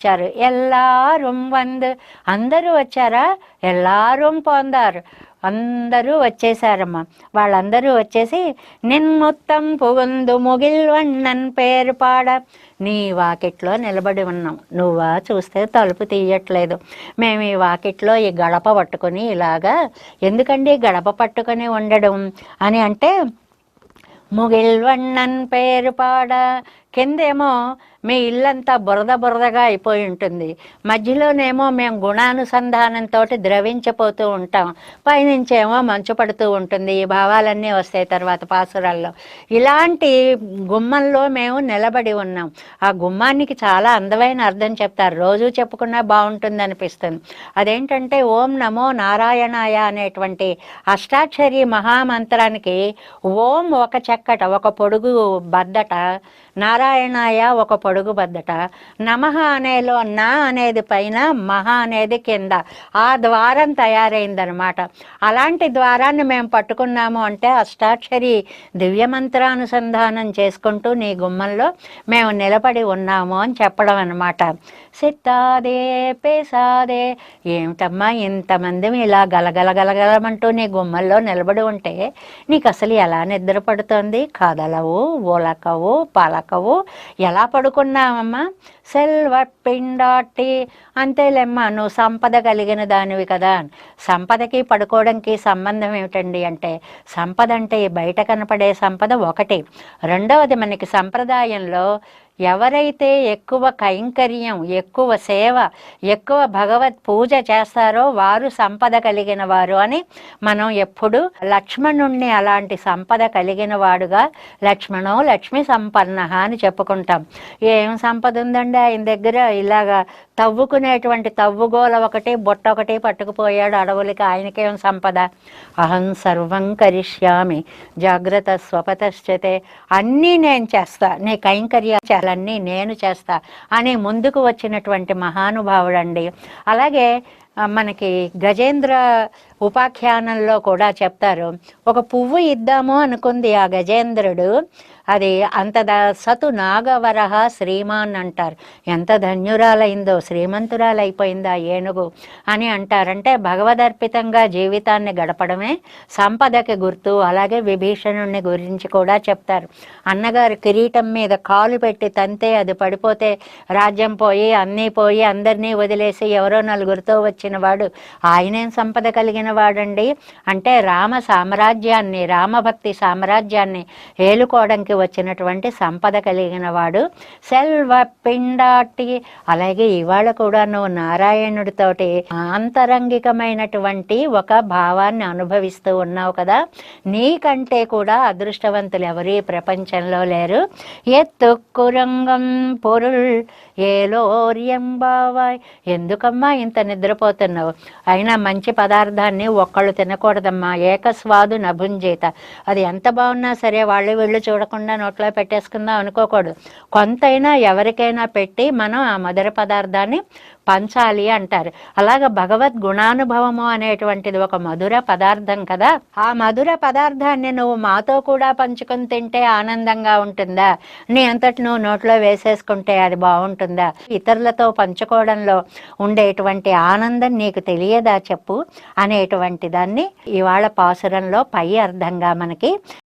వచ్చారు. ఎల్లారం వంద. అందరూ వచ్చారా? ఎల్లారూ పొందారు. అందరూ వచ్చేసారమ్మా. వాళ్ళందరూ వచ్చేసి నిన్ మొత్తం పుగుందు ముగిల్వన్నన్ పేరు పాడ. నీ వాకిట్లో నిలబడి ఉన్నాం. నువ్వా చూస్తే తలుపు తీయట్లేదు. మేము ఈ వాకిట్లో ఈ గడప పట్టుకొని ఇలాగా ఎందుకండి గడప పట్టుకొని ఉండడం? అని అంటే ముగిల్వన్నన్ పేరు పాడ. కిందేమో మీ ఇల్లంతా బురద బురదగా అయిపోయి ఉంటుంది. మధ్యలోనేమో మేము గుణానుసంధానంతో ద్రవించిపోతూ ఉంటాం. పైనుంచేమో మంచు పడుతూ ఉంటుంది. ఈ భావాలన్నీ వస్తాయి తర్వాత పాసురాల్లో. ఇలాంటి గుమ్మంలో మేము నిలబడి ఉన్నాం. ఆ గుమ్మానికి చాలా అందమైన అర్థం చెప్తారు. రోజు చెప్పుకున్నా బాగుంటుంది అనిపిస్తుంది అదేంటంటే ఓం నమో నారాయణాయ అనేటువంటి అష్టాక్షరి మహామంత్రానికి ఓం ఒక చెక్కట ఒక పొడుగు బద్దట నారాయణాయ ఒక పొడుగు బద్దట నమః అనేలో నా అనేది పైన మహ అనేది కింద. ఆ ద్వారం తయారైందనమాట అలాంటి ద్వారాన్ని మేము పట్టుకున్నాము అంటే అష్టాక్షరి దివ్యమంత్రానుసంధానం చేసుకుంటూ నీ గుమ్మంలో మేము నిలబడి ఉన్నాము అని చెప్పడం అనమాట సిత్తాదే పేసాదే. ఏమిటమ్మా ఇంతమంది ఇలా గలగల గలగలమంటూ నీ గుమ్మల్లో నిలబడి ఉంటే నీకు అసలు ఎలా నిద్ర పడుతుంది? కదలవు ఓలకవు పలకవు. ఎలా పడుకున్నావమ్మా? సెల్వ పిండాటి అంతేలేమ్మా నువ్వు సంపద కలిగిన దానివి కదా. సంపదకి పడుకోవడానికి సంబంధం ఏమిటండి అంటే సంపద అంటే బయట కనపడే సంపద ఒకటి. రెండవది మనకి సంప్రదాయంలో ఎవరైతే ఎక్కువ కైంకర్యం ఎక్కువ సేవ ఎక్కువ భగవత్ పూజ చేస్తారో వారు సంపద కలిగిన వారు అని మనం ఎప్పుడు లక్ష్మణుణ్ణి అలాంటి సంపద కలిగిన వాడుగా లక్ష్మణో లక్ష్మి సంపన్న అని చెప్పుకుంటాం. ఏం సంపద ఉందండి ఆయన దగ్గర? ఇలాగా తవ్వుకునేటువంటి తవ్వుగోల ఒకటి బొట్ట ఒకటి పట్టుకుపోయాడు అడవులకి ఆయనకేం సంపద? అహం సర్వం కరిష్యామి జాగ్రత్త స్వపతశ్చతే అన్నీ నేను చేస్తా నీ కైంకర్యాలన్నీ నేను చేస్తా అని ముందుకు వచ్చినటువంటి మహానుభావుడండి. అలాగే మనకి గజేంద్ర ఉపాఖ్యానంలో కూడా చెప్తారు ఒక పువ్వు ఇద్దాము అనుకుంది ఆ గజేంద్రుడు అది అంత ద సతు నాగవరహ శ్రీమాన్ అంటారు. ఎంత ధన్యురాలైందో శ్రీమంతురాలైపోయిందా ఏనుగు? అని అంటారంటే భగవదర్పితంగా జీవితాన్ని గడపడమే సంపదకి గుర్తు అలాగే విభీషణుణ్ణి గురించి కూడా చెప్తారు. అన్నగారు కిరీటం మీద కాలు పెట్టి తంతే అది పడిపోతే రాజ్యం పోయి అన్నీ పోయి అందరినీ వదిలేసి ఎవరో నలుగురితో వచ్చి వాడు ఆయనేం సంపద కలిగిన వాడండి అంటే రామ సామ్రాజ్యాన్ని రామభక్తి సామ్రాజ్యాన్ని ఏలుకోవడానికి వచ్చినటువంటి సంపద కలిగిన వాడు సెల్వ పిండాటి అలాగే ఇవాళ కూడా నువ్వు నారాయణుడితోటి ఆంతరంగికమైనటువంటి ఒక భావాన్ని అనుభవిస్తూ ఉన్నావు కదా? నీకంటే కూడా అదృష్టవంతులు ఎవరు ఈ ప్రపంచంలో లేరు. ఎత్తుక్కురంగం పొరుల్ ఏలోర్యం బావాయ్ ఎందుకమ్మా ఇంత నిద్రపో నిద్రపోతున్నావు అయినా మంచి పదార్థాన్ని ఒక్కళ్ళు తినకూడదమ్మా. ఏకస్వాదు నభుంజేత. అది ఎంత బాగున్నా సరే వాళ్ళు వీళ్ళు చూడకుండా నోట్లో పెట్టేసుకుందాం అనుకోకూడదు. కొంతైనా ఎవరికైనా పెట్టి మనం ఆ మధుర పదార్థాన్ని పంచాలి అంటారు. అలాగ భగవద్ గుణానుభవము అనేటువంటిది ఒక మధుర పదార్థం కదా. ఆ మధుర పదార్థాన్ని నువ్వు మాతో కూడా పంచుకొని తింటే ఆనందంగా ఉంటుందా? నీ అంతటి నువ్వు నోట్లో వేసేసుకుంటే అది బాగుంటుందా? ఇతరులతో పంచుకోవడంలో ఉండేటువంటి ఆనందం నీకు తెలియదా చెప్పు అనేటువంటి దాన్ని ఇవాళ పాసురంలో పై అర్థంగా మనకి